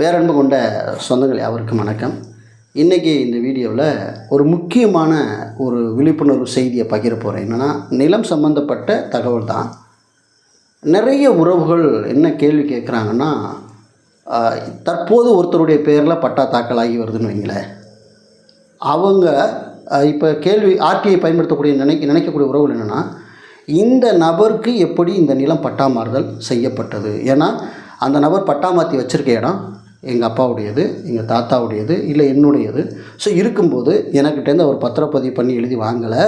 பேரன்பு கொண்ட சொந்தங்கள் யாவருக்கும் வணக்கம். இன்றைக்கி இந்த வீடியோவில் ஒரு முக்கியமான ஒரு விழிப்புணர்வு செய்தியை பகிர போகிறேன் என்னென்னா நிலம் சம்மந்தப்பட்ட தகவல் தான். நிறைய உறவுகள் என்ன கேள்வி கேட்குறாங்கன்னா தற்போது ஒருத்தருடைய பேரில் பட்டா தாக்கலாகி வருதுன்னு வைங்களேன். அவங்க இப்போ கேள்வி ஆர்டிஐ பயன்படுத்தக்கூடிய நினைக்க நினைக்கக்கூடிய உறவுகள் என்னென்னா இந்த நபருக்கு எப்படி இந்த நிலம் பட்டாமாறுதல் செய்யப்பட்டது? ஏன்னா அந்த நபர் பட்டா மாற்றி வச்சுருக்க இடம் எங்கள் அப்பாவுடையது எங்கள் தாத்தாவுடையது இல்லை என்னுடையது. ஸோ இருக்கும்போது எனக்கிட்டேருந்து அவர் பத்திரப்பதிவு பண்ணி எழுதி வாங்கலை.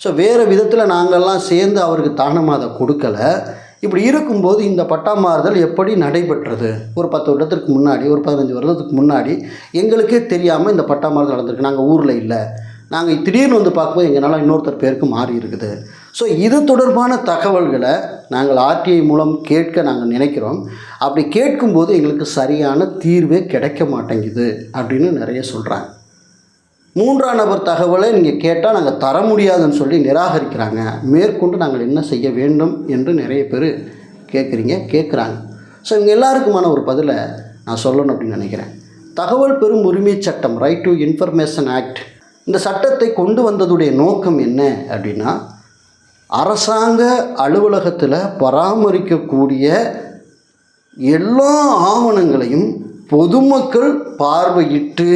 ஸோ வேறு விதத்தில் நாங்கள்லாம் சேர்ந்து அவருக்கு தானமாக அதை கொடுக்கலை. இப்படி இருக்கும்போது இந்த பட்டா மாறுதல் எப்படி நடைபெற்றது? ஒரு பத்து வருடத்திற்கு முன்னாடி ஒரு பதினஞ்சு வருடத்துக்கு முன்னாடி எங்களுக்கே தெரியாமல் இந்த பட்டா மாறுதல் நடந்திருக்கு. நாங்கள் ஊரில் இல்லை. நாங்கள் திடீர்னு வந்து பார்க்கும்போது எங்களால் இன்னொருத்தர் பேருக்கு மாறி இருக்குது. ஸோ இது தொடர்பான தகவல்களை நாங்கள் ஆர்டிஐ மூலம் கேட்க நாங்கள் நினைக்கிறோம். அப்படி கேட்கும்போது எங்களுக்கு சரியான தீர்வே கிடைக்க மாட்டேங்குது அப்படின்னு நிறைய சொல்கிறாங்க மூன்றாம் நபர் தகவலை நீங்கள் கேட்டால் நாங்கள் தர முடியாதுன்னு சொல்லி நிராகரிக்கிறாங்க. மேற்கொண்டு நாங்கள் என்ன செய்ய வேண்டும் என்று நிறைய பேர் கேட்குறீங்க கேட்குறாங்க ஸோ இவங்க எல்லாருக்குமான ஒரு பதிலை நான் சொல்லணும் அப்படின்னு நினைக்கிறேன். தகவல் பெறும் உரிமை சட்டம் ரைட் டு இன்ஃபர்மேஷன் ஆக்ட் இந்த சட்டத்தை கொண்டு வந்ததுடைய நோக்கம் என்ன அப்படின்னா அரசாங்க அலுவலகத்தில் பராமரிக்கக்கூடிய எல்லா ஆவணங்களையும் பொதுமக்கள் பார்வையிட்டு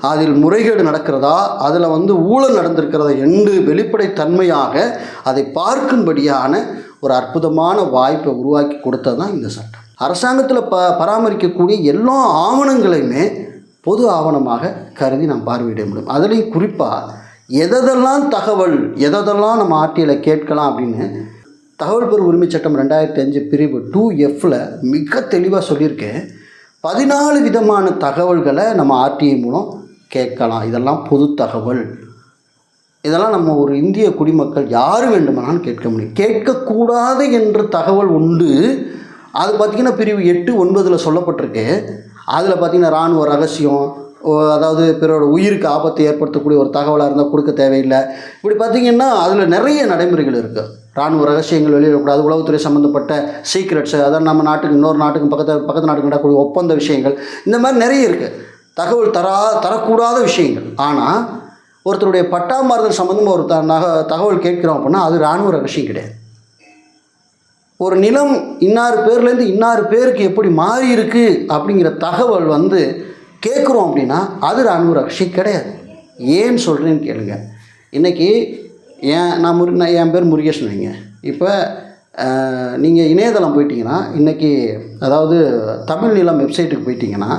அதில் முறைகேடு நடக்கிறதா அதில் வந்து ஊழல் நடந்திருக்கிறதா என்று வெளிப்படைத்தன்மையாக அதை பார்க்கும்படியான ஒரு அற்புதமான வாய்ப்பை உருவாக்கி கொடுத்தது தான் இந்த சட்டம். அரசாங்கத்தில் ப பராமரிக்கக்கூடிய எல்லா ஆவணங்களையுமே பொது ஆவணமாக கருதி நாம் பார்வையிட முடியும். அதுலேயும் குறிப்பாக எதெல்லாம் தகவல் எதெல்லாம் நம்ம ஆர்டியில் கேட்கலாம் அப்படின்னு தகவல் பெறும் உரிமை சட்டம் ரெண்டாயிரத்தி அஞ்சு பிரிவு டூ எஃப்பில் மிக தெளிவாக சொல்லியிருக்கேன். பதினாலு விதமான தகவல்களை நம்ம ஆர்டிஐ மூலம் கேட்கலாம். இதெல்லாம் பொது தகவல். இதெல்லாம் நம்ம ஒரு இந்திய குடிமக்கள் யார் வேண்டுமானாலும் கேட்க முடியும். கேட்கக்கூடாது என்ற தகவல் உண்டு. அது பார்த்திங்கன்னா பிரிவு எட்டு ஒன்பதில் சொல்லப்பட்டிருக்கு. அதில் பார்த்திங்கன்னா இராணுவ ரகசியம் ஓ, அதாவது பிறரோட உயிருக்கு ஆபத்தை ஏற்படுத்தக்கூடிய ஒரு தகவலாக இருந்தால் கொடுக்க தேவையில்லை. இப்படி பார்த்திங்கன்னா அதில் நிறைய நடைமுறைகள் இருக்குது ராணுவ ரகசியங்கள் வெளியிடக்கூடாது உளவுத்துறை சம்மந்தப்பட்ட சீக்ரெட்ஸு அதான் நம்ம நாட்டுக்கு இன்னொரு நாட்டுக்கும் பக்கத்து பக்கத்து நாட்டுக்கு நடக்கக்கூடிய ஒப்பந்த விஷயங்கள் இந்த மாதிரி நிறைய இருக்குது தகவல் தரா தரக்கூடாத விஷயங்கள். ஆனால் ஒருத்தருடைய பட்டாமாறுதல் சம்மந்தமாக ஒரு த நக தகவல் கேட்குறோம் அப்படின்னா அது இராணுவ ரகசியம் கிடையாது. ஒரு நிலம் இன்னாறு பேர்லேருந்து இன்னாறு பேருக்கு எப்படி மாறி இருக்கு அப்படிங்கிற தகவல் வந்து கேட்குறோம் அப்படின்னா அது ராணுவ ரகசியம் கிடையாது. ஏன்னு சொல்கிறேன்னு கேளுங்க. இன்றைக்கி ஏன் நான் முரு நான் என் பேர் முருகேஷன் வைங்க. இப்போ நீங்கள் இணையதளம் போயிட்டீங்கன்னா இன்றைக்கி அதாவது தமிழ் நிலம் வெப்சைட்டுக்கு போயிட்டீங்கன்னா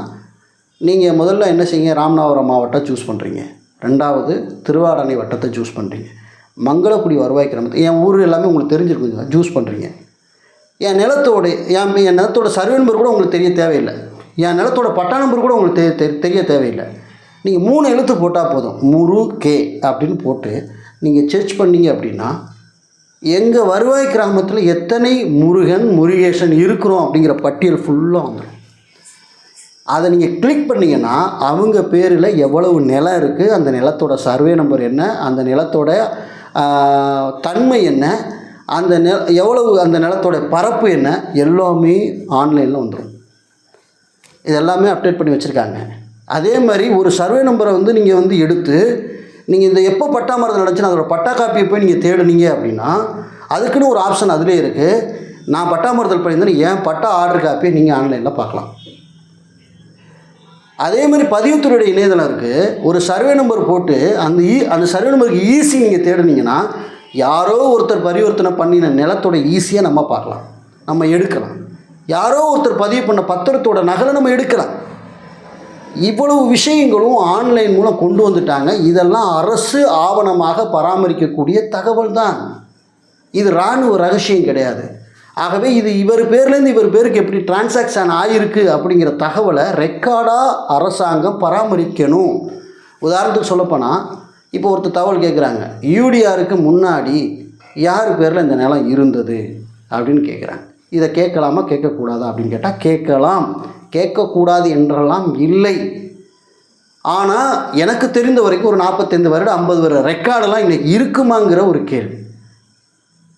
நீங்கள் முதல்ல என்ன செய்யுங்க? ராமநாதபுரம் மாவட்டம் சூஸ் பண்ணுறீங்க ரெண்டாவது திருவாரணை வட்டத்தை சூஸ் பண்ணுறீங்க மங்களக்குடி வருவாய் கிராமத்தை என் ஊர் எல்லாமே உங்களுக்கு தெரிஞ்சிருக்குங்க சூஸ் பண்ணுறீங்க என் நிலத்தோட என் என் நிலத்தோட சர்வே நம்பர் கூட உங்களுக்கு தெரிய தேவையில்லை. என் நிலத்தோட பட்டா நம்பர் கூட உங்களுக்கு தெ- தெரிய தேவையில்லை. நீங்கள் மூணு எழுத்து போட்டால் போதும். முரு கே அப்படின்னு போட்டு நீங்கள் சர்ச் பண்ணீங்க அப்படின்னா எங்கள் வருவாய் கிராமத்தில் எத்தனை முருகன் முருகேசன் இருக்கிறோம் அப்படிங்கிற பட்டியல் ஃபுல்லாக வந்துடும் அதை நீங்கள் கிளிக் பண்ணிங்கன்னா அவங்க பேரில் எவ்வளவு நிலம் இருக்குது அந்த நிலத்தோட சர்வே நம்பர் என்ன அந்த நிலத்தோட தன்மை என்ன அந்த நில எவ்வளவு அந்த நிலத்தோட பரப்பு என்ன எல்லாமே ஆன்லைனில் வந்துடும் இது எல்லாமே அப்டேட் பண்ணி வச்சுருக்காங்க. அதே மாதிரி ஒரு சர்வே நம்பரை வந்து நீங்கள் வந்து எடுத்து நீங்கள் இந்த எப்போ பட்டா மரத்தில் நடந்துச்சுன்னா அதோட பட்டா காப்பியை போய் நீங்கள் தேடுனீங்க அப்படின்னா அதுக்குன்னு ஒரு ஆப்ஷன் அதிலே இருக்குது நான் பட்டா மரத்தில் பண்ணியிருந்தேன் ஏன் பட்டா ஆர்டர் காப்பியை நீங்கள் ஆன்லைனில் பார்க்கலாம். அதே மாதிரி பதிவுத்துறையுடைய இணையதளம் இருக்குது ஒரு சர்வே நம்பர் போட்டு அந்த ஈ அந்த சர்வே நம்பருக்கு ஈஸி நீங்கள் தேடுனீங்கன்னா யாரோ ஒருத்தர் பரிவர்த்தனை பண்ணின நிலத்தோட ஈஸியாக நம்ம பார்க்கலாம். நம்ம எடுக்கலாம். யாரோ ஒருத்தர் பதிவு பண்ண பத்திரத்தோட நகலை நம்ம எடுக்கலாம். இவ்வளவு விஷயங்களும் ஆன்லைன் மூலம் கொண்டு வந்துட்டாங்க. இதெல்லாம் அரசு ஆவணமாக பராமரிக்கக்கூடிய தகவல் தான் இது இராணுவ ரகசியம் கிடையாது. ஆகவே இது இவர் பேர்லேருந்து இவர் பேருக்கு எப்படி டிரான்சாக்ஷன் ஆகிருக்கு அப்படிங்கிற தகவலை ரெக்கார்டாக அரசாங்கம் பராமரிக்கணும். உதாரணத்துக்கு சொல்லப்போனால் இப்போ ஒருத்தர் தகவல் கேட்குறாங்க யூடிஆருக்கு முன்னாடி யார் பேரில் இந்த நிலம் இருந்தது அப்படின்னு கேட்குறாங்க இதை கேட்கலாமா கேட்கக்கூடாதா அப்படின்னு கேட்டால் கேட்கலாம். கேட்கக்கூடாது என்றெல்லாம் இல்லை. ஆனால் எனக்கு தெரிந்த வரைக்கும் ஒரு நாற்பத்தைந்து வருடம் ஐம்பது வருட ரெக்கார்டெல்லாம் இன்றைக்கி இருக்குமாங்கிற ஒரு கேள்வி.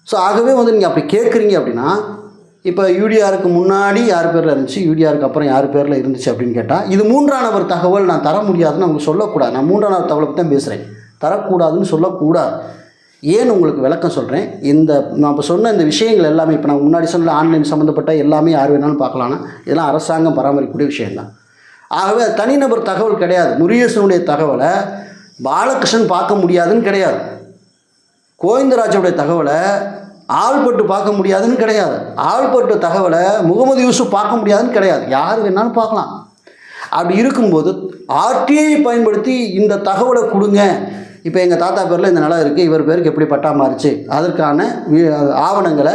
ஸோ ஆகவே வந்து நீங்கள் அப்படி கேட்குறீங்க அப்படின்னா இப்போ யூடிஆருக்கு முன்னாடி யார் பேரில் இருந்துச்சு யூடிஆருக்கு அப்புறம் யார் பேரில் இருந்துச்சு அப்படின்னு கேட்டால் இது மூன்றாம் நபர் தகவல் நான் தர முடியாதுன்னு அவங்க சொல்லக்கூடாது. நான் மூன்றாம் நபர் தகவலை பற்றி தான் பேசுகிறேன் தரக்கூடாதுன்னு சொல்லக்கூடாது. ஏன் உங்களுக்கு விளக்கம் சொல்கிறேன் இந்த நான் இப்போ சொன்ன இந்த விஷயங்கள் எல்லாமே இப்போ நான் முன்னாடி சொன்ன ஆன்லைன் சம்மந்தப்பட்ட எல்லாமே யார் வேணாலும் பார்க்கலாம்னா இதெல்லாம் அரசாங்கம் பராமரிக்கக்கூடிய விஷயம்தான். ஆகவே அது தனிநபர் தகவல் கிடையாது. முருகேசனுடைய தகவலை பாலகிருஷ்ணன் பார்க்க முடியாதுன்னு கிடையாது. கோவிந்தராஜனுடைய தகவலை ஆள்பட்டு பார்க்க முடியாதுன்னு கிடையாது. ஆள்பட்டு தகவலை முகமது யூசுப் பார்க்க முடியாதுன்னு கிடையாது. யார் வேணாலும் பார்க்கலாம். அப்படி இருக்கும்போது ஆர்டிஐ பயன்படுத்தி இந்த தகவலை கொடுங்க. இப்போ எங்கள் தாத்தா பேரில் இந்த நிலம் இருக்குது இவர் பேருக்கு எப்படி பட்டா மாறுச்சு அதற்கான ஆவணங்களை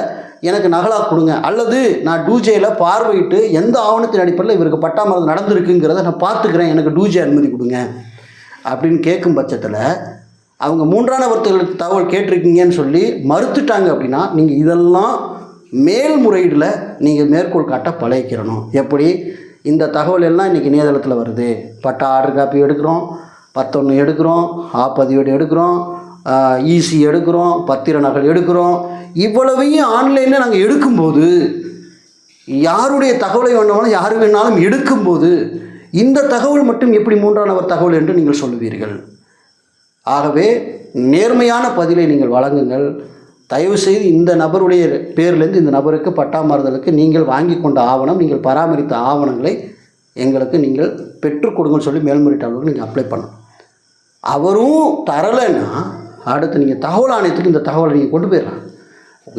எனக்கு நகலாக கொடுங்க. அல்லது நான் டூஜேயில் பார்வையிட்டு எந்த ஆவணத்தின் அடிப்படையில் இவருக்கு பட்டா மாறுதல் நடந்திருக்குங்கிறத நான் பார்த்துக்கிறேன். எனக்கு டூஜே அனுமதி கொடுங்க. அப்படின்னு கேட்கும் பட்சத்தில் அவங்க மூன்றாம் நபர்களுக்கு தகவல் கேட்டிருக்கீங்கன்னு சொல்லி மறுத்துட்டாங்க அப்படின்னா நீங்கள் இதெல்லாம் மேல்முறையீடில் நீங்கள் மேற்கோள் காட்ட பழகிக்கிறணும். எப்படி? இந்த தகவல் எல்லாம் இன்றைக்கி இணையதளத்தில் வருது. பட்டா ஆர்டர் காப்பி எடுக்கிறோம் பத்தொன்று எடுக்கிறோம் ஆப்பதிவேடு எடுக்கிறோம் ஈசி எடுக்கிறோம் பத்திர நகல் எடுக்கிறோம். இவ்வளவையும் ஆன்லைனில் நாங்கள் எடுக்கும்போது யாருடைய தகவலை வேணுமாலும் யார் வேணாலும் எடுக்கும்போது இந்த தகவல் மட்டும் எப்படி மூன்றாம் ஒரு தகவல் என்று நீங்கள் சொல்லுவீர்கள். ஆகவே நேர்மையான பதிலை நீங்கள் வழங்குங்கள். தயவுசெய்து இந்த நபருடைய பேர்லேருந்து இந்த நபருக்கு பட்டாமாறுதலுக்கு நீங்கள் வாங்கி கொண்ட ஆவணம் நீங்கள் பராமரித்த ஆவணங்களை எங்களுக்கு நீங்கள் பெற்றுக் கொடுங்கன்னு சொல்லி மேல்முறையீட்டாளர்களுக்கு நீங்கள் அப்ளை பண்ணணும். அவரும் தரலைன்னா அடுத்து நீங்கள் தகவல் ஆணையத்துக்கு இந்த தகவலை நீங்கள் கொண்டு போயிடலாம்.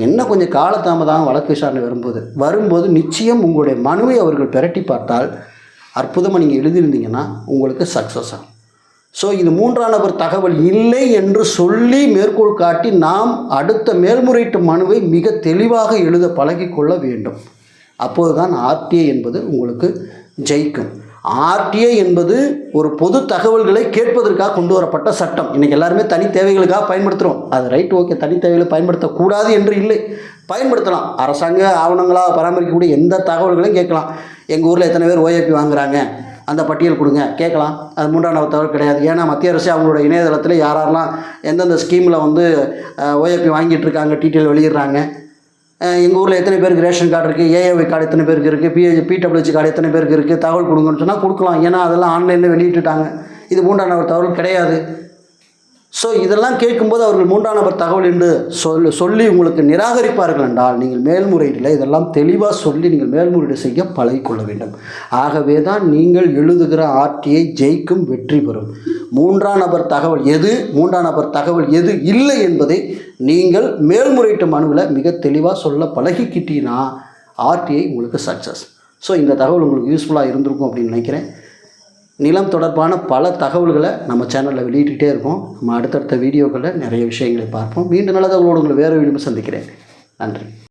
என்ன கொஞ்சம் காலதாமதம் வழக்கு விசாரணை வரும்போது வரும்போது நிச்சயம் உங்களுடைய மனுவை அவர்கள் பிரட்டி பார்த்தால் அற்புதமாக நீங்கள் எழுதியிருந்தீங்கன்னா உங்களுக்கு சக்ஸஸ் ஆகும். ஸோ இது மூன்றாம் நபர் தகவல் இல்லை என்று சொல்லி மேற்கோள் காட்டி நாம் அடுத்த மேல்முறையீட்டு மனுவை மிக தெளிவாக எழுத பழகிக்கொள்ள வேண்டும். அப்போதுதான் ஆர்டிஐ என்பது உங்களுக்கு ஜெயிக்கும். ஆர்டிஏ என்பது ஒரு பொது தகவல்களை கேட்பதற்காக கொண்டு வரப்பட்ட சட்டம். இன்றைக்கி எல்லாருமே தனி தேவைகளுக்காக பயன்படுத்துகிறோம் அது ரைட் ஓகே தனி தேவைகளை பயன்படுத்தக்கூடாது என்று இல்லை. பயன்படுத்தலாம். அரசாங்க ஆவணங்களாக பராமரிக்கக்கூடிய எந்த தகவல்களையும் கேட்கலாம். எங்கள் ஊரில் எத்தனை பேர் ஓஏபி வாங்குகிறாங்க அந்த பட்டியல் கொடுங்க. கேட்கலாம். அது மூன்றாம் நபர் தகவல் கிடையாது. ஏன்னா மத்திய அரசு அவங்களோட இணையதளத்தில் யாரெல்லாம் எந்தெந்த ஸ்கீமில் வந்து ஓஏபி வாங்கிட்டு இருக்காங்க டீட்டெயில் வெளியிடுறாங்க. எங்கள் ஊரில் எத்தனை பேருக்கு ரேஷன் கார்டு இருக்குது ஏஏஒய் கார்டு எத்தனை பேருக்கு இருக்குது பிஹெச் பிடபிள்யூசி கார்டு எத்தனை பேருக்கு இருக்குது தகவல் கொடுங்கன்னு சொன்னால் கொடுக்கலாம். ஏன்னா அதெல்லாம் ஆன்லைனில் வெளியிட்டுட்டாங்க. இது மூன்றாம் நபர் தகவல் கிடையாது. ஸோ இதெல்லாம் கேட்கும்போது அவர்கள் மூன்றாம் நபர் தகவல் என்று சொல் சொல்லி உங்களுக்கு நிராகரிப்பார்கள் என்றால் நீங்கள் மேல்முறையீட்டில் இதெல்லாம் தெளிவாக சொல்லி நீங்கள் மேல்முறையீடு செய்ய பழகிக்கொள்ள வேண்டும். ஆகவே தான் நீங்கள் எழுதுகிற ஆர்டிஐ ஜெயிக்கும் வெற்றி பெறும். மூன்றாம் நபர் தகவல் எது? மூன்றாம் நபர் தகவல் எது இல்லை என்பதை நீங்கள் மேல்முறையீட்டு மனுவில் மிக தெளிவாக சொல்ல பழகிக்கிட்டீங்கன்னா ஆர்டிஐ உங்களுக்கு சக்ஸஸ் ஸோ இந்த தகவல் உங்களுக்கு யூஸ்ஃபுல்லாக இருந்திருக்கும் அப்படின்னு நினைக்கிறேன். நிலம் தொடர்பான பல தகவல்களை நம்ம சேனலில் வெளியிட்டுக்கிட்டே இருக்கோம். நம்ம அடுத்தடுத்த வீடியோக்களில் நிறைய விஷயங்களை பார்ப்போம். மீண்டும் நல்ல தகவலோடு உங்களை வேறு வீடியோ சந்திக்கிறேன். நன்றி.